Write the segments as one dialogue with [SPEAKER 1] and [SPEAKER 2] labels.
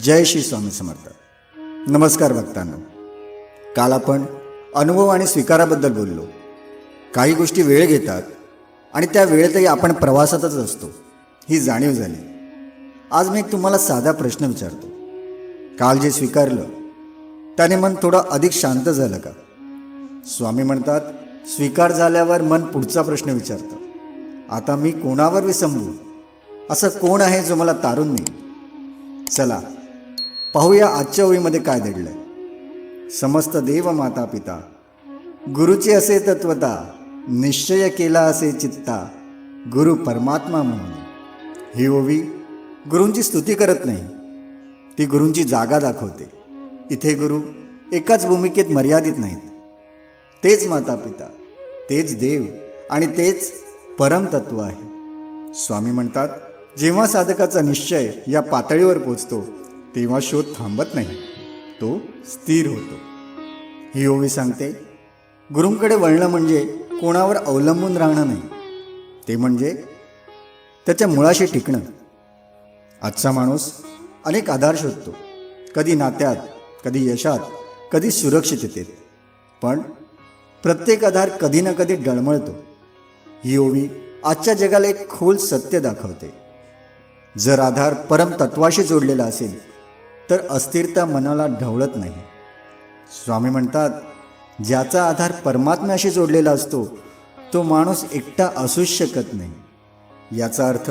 [SPEAKER 1] जय श्री स्वामी समर्थ. नमस्कार भक्तांनो. काल आपण अनुभव आणि स्वीकाराबद्दल बोललो. काही गोष्टी वेळ घेतात आणि त्या वेळेतही आपण प्रवासातच असतो ही जाणीव झाली. आज मी तुम्हाला साधा प्रश्न विचारतो. काल जे स्वीकारलं त्याने मन थोडं अधिक शांत झालं का? स्वामी म्हणतात स्वीकार झाल्यावर मन पुढचा प्रश्न विचारतं. आता मी कोणावर विसंबू? असं कोण आहे जो मला तारून नाही चला पाहूया आजच्या ओळीमध्ये काय घडलंय. समस्त देव माता पिता गुरुचे असे तत्वता निश्चय केला असे चित्ता गुरु परमात्मा म्हणून. ही ओवी गुरूंची स्तुती करत नाही ती गुरूंची जागा दाखवते. इथे गुरु एकाच भूमिकेत मर्यादित नाहीत. तेच माता पिता तेच देव आणि तेच परमतत्व आहे. स्वामी म्हणतात जेव्हा साधकाचा निश्चय या पातळीवर पोचतो तेव्हा शोध थांबत नाही. तो स्थिर होतो. ही ओवी सांगते गुरूंकडे वळणं म्हणजे कोणावर अवलंबून राहणं नाही. ते म्हणजे त्याच्या मुळाशी टिकणं. आजचा माणूस अनेक आधार शोधतो. कधी नात्यात कधी यशात कधी सुरक्षिततेत. पण प्रत्येक आधार कधी ना कधी डळमळतो. ही ओवी आजच्या जगाला एक खोल सत्य दाखवते. जर आधार परमतत्वाशी जोडलेला असेल तर अस्थिरता मनाला ढवळत नाही. स्वामी म्हणतात ज्याचा आधार परमात्म्याशी जोडलेला असतो तो माणूस एकटा असूच शकत नाही. याचा अर्थ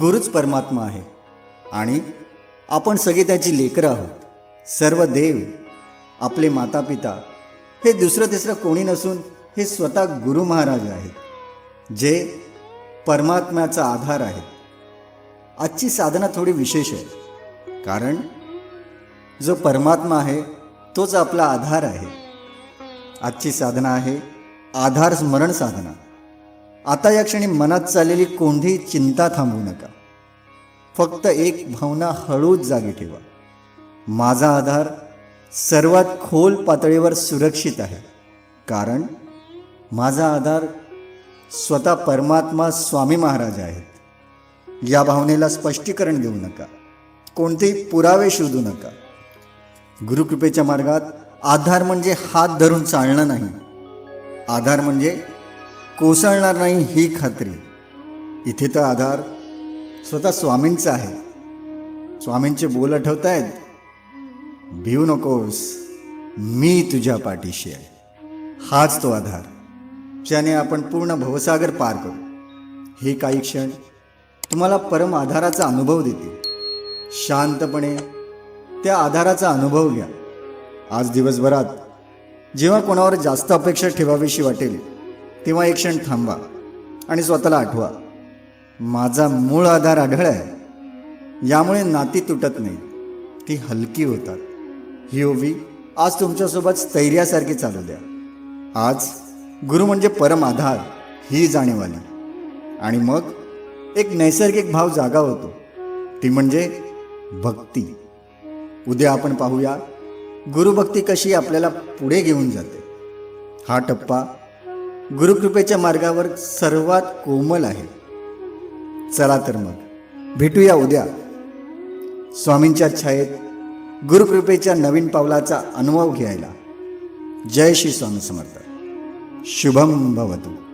[SPEAKER 1] गुरुच परमात्मा आहे आणि आपण सगळे त्याची लेकरं आहोत. सर्व देव आपले माता पिता हे दुसरं तिसरं कोणी नसून हे स्वतः गुरु महाराज आहेत जे परमात्म्याचा आधार आहे आजची साधना थोडी विशेष आहे कारण जो परमात्मा आहे तोच आपला आधार आहे. आजची साधना आहे आधार स्मरण साधना. आता या क्षणी मनात चाललेली कोणतीही चिंता थांबवू नका. फक्त एक भावना हळूच जागी ठेवा. माझा आधार सर्वात खोल पातळीवर सुरक्षित आहे. कारण माझा आधार स्वतः परमात्मा स्वामी महाराज आहेत. या भावनेला स्पष्टीकरण देऊ नका. कोणतेही पुरावे शोधू नका. गुरुकृपेच्या मार्गात आधार म्हणजे हात धरून चालणं नाही. आधार म्हणजे कोसळणार नाही ही खात्री. इथे तर आधार स्वतः स्वामींचा आहे. स्वामींचे बोल आठवत आहेत भिवू नकोस मी तुझ्या पाठीशी आहे. हाच तो आधार ज्याने आपण पूर्ण भवसागर पार करू. हे काही क्षण तुम्हाला परम आधाराचा अनुभव देतील. शांतपणे त्या आधाराचा अनुभव घ्या. आज दिवसभरात जेव्हा कोणावर जास्त अपेक्षा ठेवावीशी वाटेल तेव्हा एक क्षण थांबा आणि स्वतःला आठवा. माझा मूळ आधार आढळ आहे. यामुळे नाती तुटत नाही. ती हलकी होतात. ही ओवी आज तुमच्यासोबत स्थैर्यासारखी चालू द्या. आज गुरु म्हणजे परम आधार ही जाणीव आली आणि मग एक नैसर्गिक भाव जागा होतो. ती म्हणजे भक्ती. उद्या आपण पाहूया. गुरुभक्ती कशी आपल्याला पुढे घेऊन जाते. हा टप्पा गुरुकृपेच्या मार्गावर सर्वात कोमल आहे. चला तर मग भेटूया उद्या. स्वामींच्या छायेत गुरुकृपेच्या नवीन पावलाचा अनुभव घ्यायला. जय श्री स्वामी समर्थ. शुभम भवतू.